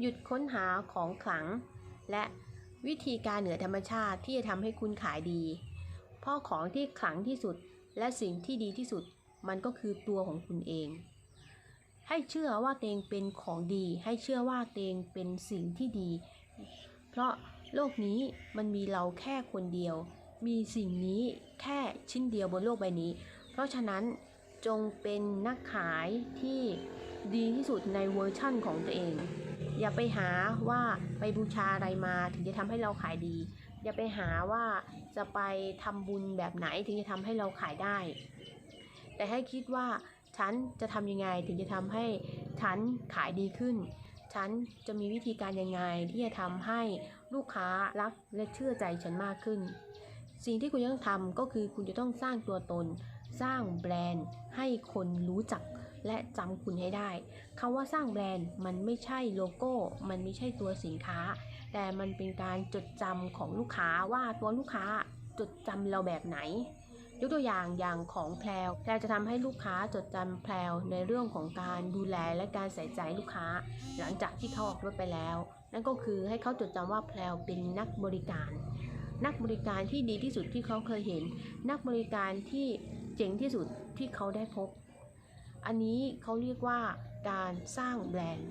หยุดค้นหาของขลัง และวิธีการเหนือธรรมชาติที่จะทำให้คุณขายดี เพราะของที่ขลังที่สุดและสิ่งที่ดีที่สุดมันก็คือตัวของคุณเอง ให้เชื่อว่าตัวเองเป็นของดี ให้เชื่อว่าตัวเองเป็นสิ่งที่ดี เพราะโลกนี้มันมีเราแค่คนเดียว มีสิ่งนี้แค่ชิ้นเดียวบนโลกใบนี้ เพราะฉะนั้นจงเป็นนักขายที่ดีที่สุดในเวอร์ชั่นของตัวเอง อย่าไปหาว่าไปบูชาอะไรมาถึงจะทำให้เราขายดี อย่าไปหาว่าจะไปทำบุญแบบไหนถึงจะทำให้เราขายได้ แต่ให้คิดว่าฉันจะทำยังไงถึงจะทำให้ฉันขายดีขึ้น ฉันจะมีวิธีการยังไงที่จะทำให้ลูกค้ารักและเชื่อใจฉันมากขึ้น สิ่งที่คุณต้องทำก็คือคุณจะต้องสร้างตัวตน สร้างแบรนด์ให้คนรู้จัก และจำคุณให้ได้คำว่าสร้างแบรนด์มันไม่ใช่โลโก้ มันไม่ใช่ตัวสินค้า แต่มันเป็นการจดจำของลูกค้าว่าตัวลูกค้าจดจำเราแบบไหนยกตัวอย่างอย่างของแพลวแพลวจะทำให้ลูกค้าจดจำแพลวในเรื่องของการดูแลและการใส่ใจลูกค้า หลังจากที่เขาออกรถไปแล้ว นั่นก็คือให้เขาจดจำว่าแพลวเป็นนักบริการ นักบริการที่ดีที่สุดที่เขาเคยเห็น นักบริการที่เจ๋งที่สุดที่เขาได้พบ อันนี้เขาเรียกว่าการสร้างแบรนด์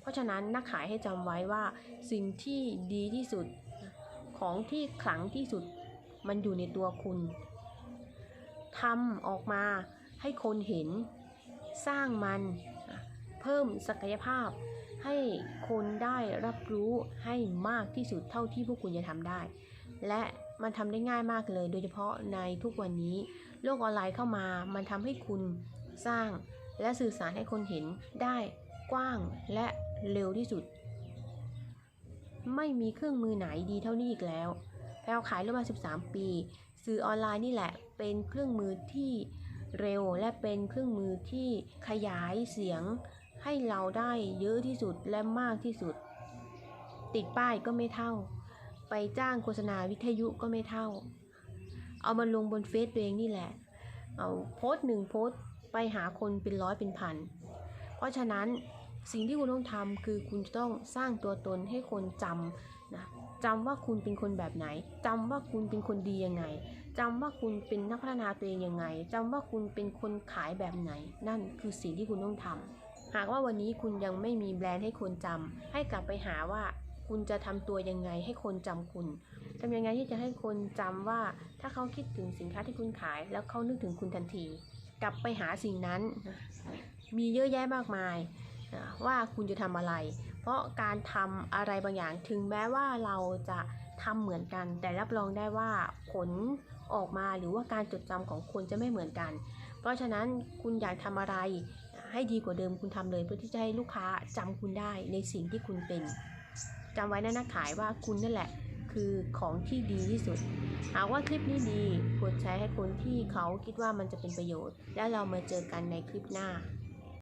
เพราะฉะนั้นนักขายให้จำไว้ว่าสิ่งที่ดีที่สุดของที่ขลังที่สุดมันอยู่ในตัวคุณทำออกมาให้คนเห็น สร้างมันเพิ่มศักยภาพ ให้คนได้รับรู้ให้มากที่สุดเท่าที่พวกคุณจะทำได้ และมันทำได้ง่ายมากเลย โดยเฉพาะในทุกวันนี้ โลกออนไลน์เข้ามา มันทำให้คุณ สร้าง และสื่อสารให้คนเห็นได้กว้างและเร็วที่สุด ไม่มีเครื่องมือไหนดีเท่านี้อีกแล้วแพลวขายรถมา 13 ปี สื่อออนไลน์นี่แหละเป็นเครื่องมือที่เร็วและเป็นเครื่องมือที่ขยายเสียงให้เราได้เยอะที่สุดและมากที่สุด ติดป้ายก็ไม่เท่า ไปจ้างโฆษณาวิทยุก็ไม่เท่า เอามาลงบนเฟซตัวเองนี่แหละ เอาโพสต์หนึ่งโพสต์ ไปหาคนเป็นร้อยเป็นพัน เพราะฉะนั้นสิ่งที่คุณต้องทำคือคุณจะต้องสร้างตัวตนให้คนจำนะจำว่าคุณเป็นคนแบบไหนจำว่าคุณเป็นคนดียังไงจำว่าคุณเป็นนักพัฒนาตัวเองยังไงจำว่าคุณเป็นคนขายแบบไหน นั่นคือสิ่งที่คุณต้องทำหากว่าวันนี้คุณยังไม่มีแบรนด์ให้คนจำให้กลับไปหาว่าคุณจะทำตัวยังไงให้คนจำคุณทำยังไงที่จะให้คนจำว่า ถ้าเขาคิดถึงสินค้าที่คุณขาย แล้วเขานึกถึงคุณทันที กลับไปหาสิ่งนั้น มีเยอะแยะมากมายนะว่าคุณจะทำอะไร เพราะการทำอะไรบางอย่างถึงแม้ว่าเราจะทำเหมือนกัน แต่รับรองได้ว่าผลออกมาหรือว่าการจดจำของคนจะไม่เหมือนกัน เพราะฉะนั้นคุณอยากทำอะไรให้ดีกว่าเดิมคุณทำเลยเพื่อที่จะให้ลูกค้าจำคุณได้ในสิ่งที่คุณเป็นจำไว้นะนักขายว่าคุณนั่นแหละ คือของที่ดีที่สุด หากว่าคลิปนี้ดีกดแชร์ให้คนที่เขาคิดว่ามันจะเป็นประโยชน์ แล้วเรามาเจอกันในคลิปหน้า